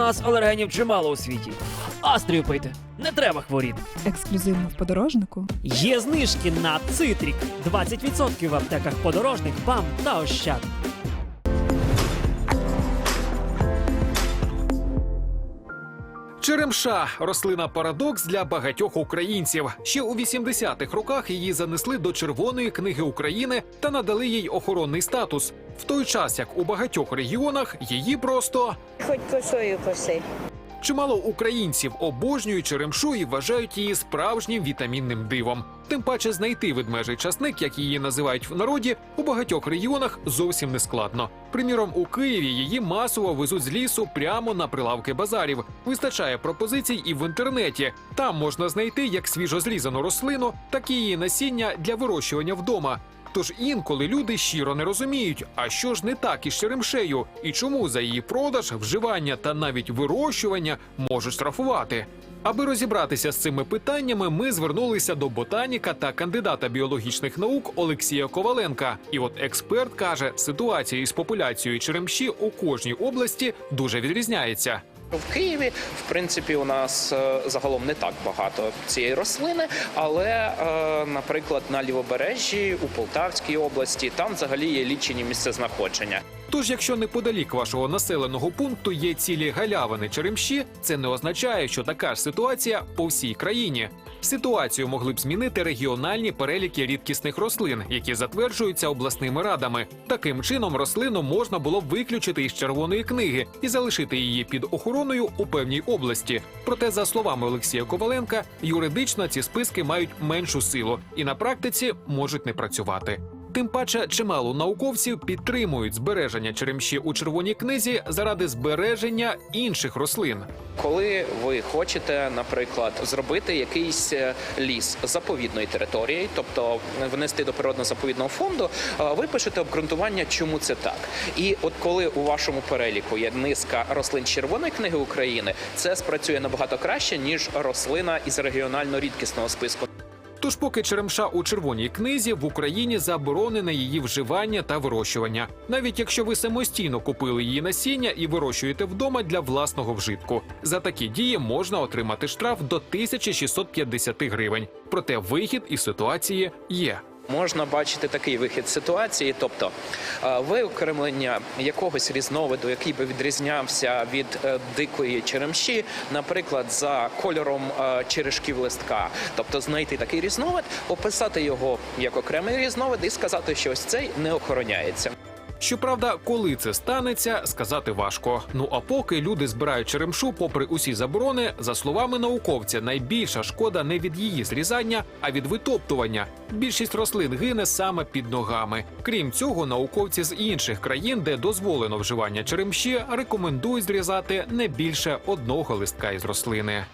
нас алергенів чимало у світі. Астрію пийте, не треба хворіти. Ексклюзивно в подорожнику. Є знижки на цитрік. 20% в аптеках подорожник, бам та ощад. Черемша рослина парадокс для багатьох українців. Ще у 80-х роках її занесли до Червоної книги України та надали їй охоронний статус. В той час, як у багатьох регіонах, її просто Хоч косою коси. Чимало українців обожнюють черемшу і вважають її справжнім вітамінним дивом. Тим паче знайти ведмежий часник, як її називають в народі, у багатьох регіонах зовсім не складно. Приміром, у Києві її масово везуть з лісу прямо на прилавки базарів. Вистачає пропозицій і в інтернеті. Там можна знайти як свіжо зрізану рослину, так і її насіння для вирощування вдома. Тож інколи люди щиро не розуміють, а що ж не так із черемшею, і чому за її продаж, вживання та навіть вирощування можуть штрафувати. Аби розібратися з цими питаннями, ми звернулися до ботаніка та кандидата біологічних наук Олексія Коваленка. І от експерт каже, ситуація із популяцією черемші у кожній області дуже відрізняється. В Києві, в принципі, у нас е, загалом не так багато цієї рослини, але, е, наприклад, на лівобережжі у Полтавській області там взагалі є лічені місцезнаходження. Тож, якщо неподалік вашого населеного пункту є цілі галявини черемші, це не означає, що така ж ситуація по всій країні. Ситуацію могли б змінити регіональні переліки рідкісних рослин, які затверджуються обласними радами. Таким чином, рослину можна було б виключити із червоної книги і залишити її під охороною у певній області. Проте, за словами Олексія Коваленка, юридично ці списки мають меншу силу і на практиці можуть не працювати. Тим паче, чимало науковців підтримують збереження черемші у червоній книзі заради збереження інших рослин. Коли ви хочете, наприклад, зробити якийсь е, ліс заповідної території, тобто внести до природно-заповідного фонду, е, ви пишете обґрунтування, чому це так. І от коли у вашому переліку є низка рослин червоної книги України, це спрацює набагато краще ніж рослина із регіонально рідкісного списку. Тож, поки черемша у червоній книзі в Україні заборонене її вживання та вирощування, навіть якщо ви самостійно купили її насіння і вирощуєте вдома для власного вжитку. За такі дії можна отримати штраф до 1650 гривень. Проте вихід із ситуації є. Можна бачити такий вихід ситуації, тобто е, виокремлення якогось різновиду, який би відрізнявся від е, дикої черемші, наприклад, за кольором е, черешків листка, тобто знайти такий різновид, описати його як окремий різновид і сказати, що ось цей не охороняється. Щоправда, коли це станеться, сказати важко. Ну а поки люди збирають черемшу, попри усі заборони, за словами науковця, найбільша шкода не від її зрізання, а від витоптування. Більшість рослин гине саме під ногами. Крім цього, науковці з інших країн, де дозволено вживання черемші, рекомендують зрізати не більше одного листка із рослини.